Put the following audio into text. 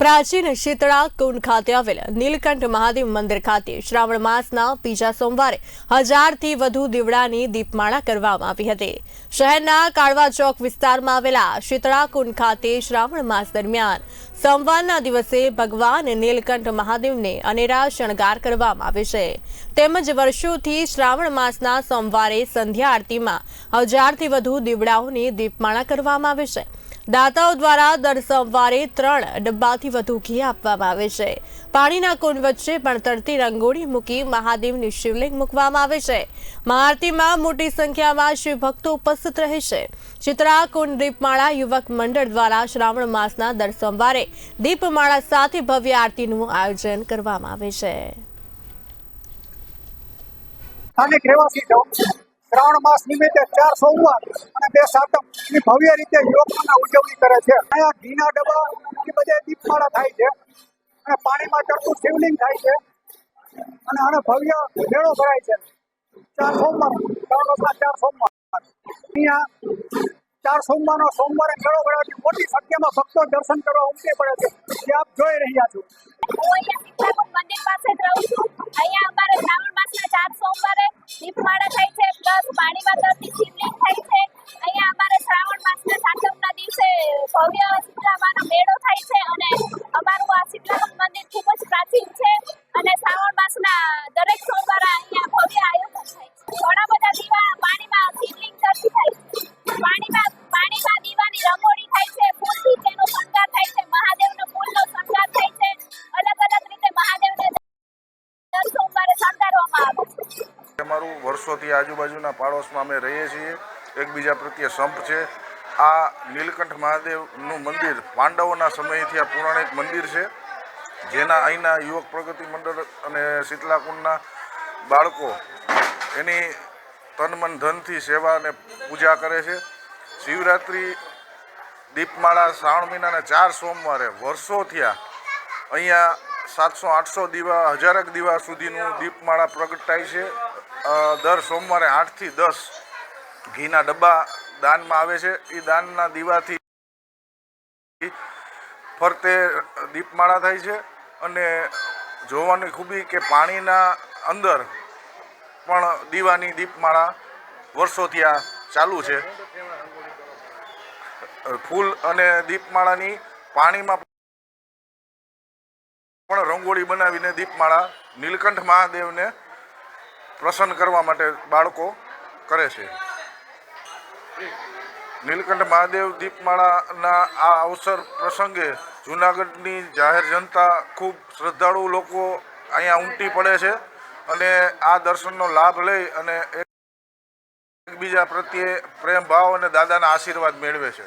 પ્રાચીન શીતળા કુંડ ખાતે આવેલ નીલકંઠ મહાદેવ મંદિર ખાતે શ્રાવણ માસના બીજા સોમવારે હજારથી વધુ દીવડાની દીપમાળા કરવામાં આવી હતી. શહેરના કાળવા ચોક વિસ્તારમાં આવેલા શીતળા કુંડ ખાતે શ્રાવણ માસ દરમિયાન સોમવારના દિવસે ભગવાન નીલકંઠ મહાદેવને અનેરા શણગાર કરવામાં આવે છે. તેમજ વર્ષોથી શ્રાવણ માસના સોમવારે સંધ્યા આરતીમાં હજારથી વધુ દીવડાઓની દીપમાળા કરવામાં આવે છે. દાતાઓ દ્વારા દર સોમવારે ત્રણ ડબ્બાથી વધુ ઘી આપવામાં આવે છે. પાણીના કુંડ વચ્ચે પણ તરતી રંગોળી મૂકી મહાદેવની શિવલિંગ મૂકવામાં આવે છે. મહાઆરતીમાં મોટી સંખ્યામાં શિવ ભક્તો ઉપસ્થિત રહે છે. ચિત્રા કુંડ દીપમાળા યુવક મંડળ દ્વારા શ્રાવણ માસના દર સોમવારે દીપમાળા સાથે ભવ્ય આરતીનું આયોજન કરવામાં આવે છું? શ્રાવણ માસ નિમિત્તે ચાર સોમવાર અને બે સાતમની ભવ્ય રીતે યોગના ઉજવણી કરે છે. અહીંયા ઘીના ડબ્બા એ બધે દીપમાળા થાય છે. અને પાણીમાં ચડતું શિવલિંગ થાય છે. અને આને ભવ્ય મેળો ભરાય છે. ચાર સોમવાર શ્રાવણ માસના ચાર સોમવાર. અહીંયા ચાર સોમવારનો સોમવારે મેળો ભરાવાથી મોટી સંખ્યામાં ભક્તો દર્શન કરવા ઉમટી પડે છે. જે આપ જોઈ રહ્યા છો. અમારું મંદિર ખૂબ જ પ્રાચીન છે અને શ્રાવણ માસના દરેક સોમવારે અહીંયા ભવ્ય આયોજન થાય ઘણા બધા દીવા પાણીમાં શિવલિંગ તરતી થાય પાણીમાં પાણીમાં દીવાની રંગોળી થાય છે, ફૂલથી તેનો શણગાર થાય છે, મહાદેવનો ફૂલનો શણગાર થાય છે. અલગ અલગ રીતે મહાદેવને દર સોમવારે શણગારવામાં આવે છે. અમારું વર્ષોથી આજુબાજુના પાડોશમાં અમે રહીએ છીએ. એકબીજા પ્રત્યે સંપ છે. આ નીલકંઠ મહાદેવનું મંદિર પાંડવોના સમયથી આ પૌરાણિક મંદિર છે. જેના અહીંના યુવક પ્રગતિ મંડળ અને શીતલાકુંડના બાળકો એની તન મન ધનથી સેવા અને પૂજા કરે છે. શિવરાત્રિ દીપમાળા શ્રાવણ મહિનાના ચાર સોમવારે વર્ષો થયા અહીંયા સાતસો, આઠસો દીવા, હજારક દીવા સુધીનું દીપમાળા પ્રગટાય છે. દર સોમવારે આઠથી દસ ઘીના ડબ્બા દાનમાં આવે છે. એ દાનના દીવાથી ફરતે દીપમાળા થાય છે અને જોવાની ખૂબી કે પાણીના અંદર પણ દીવાની દીપમાળા વર્ષોથી આ ચાલુ છે. ફૂલ અને દીપમાળાની પાણીમાં પણ રંગોળી બનાવીને દીપમાળા નીલકંઠ મહાદેવને પ્રસન્ન કરવા માટે બાળકો કરે છે. નીલકંઠ મહાદેવ દીપમાળાના આ અવસર પ્રસંગે જૂનાગઢની જાહેર જનતા ખૂબ શ્રદ્ધાળુ લોકો અહીંયા ઉમટી પડે છે અને આ દર્શનનો લાભ લઈ અને એકબીજા પ્રત્યે પ્રેમ, ભાવ અને દાદાના આશીર્વાદ મેળવે છે.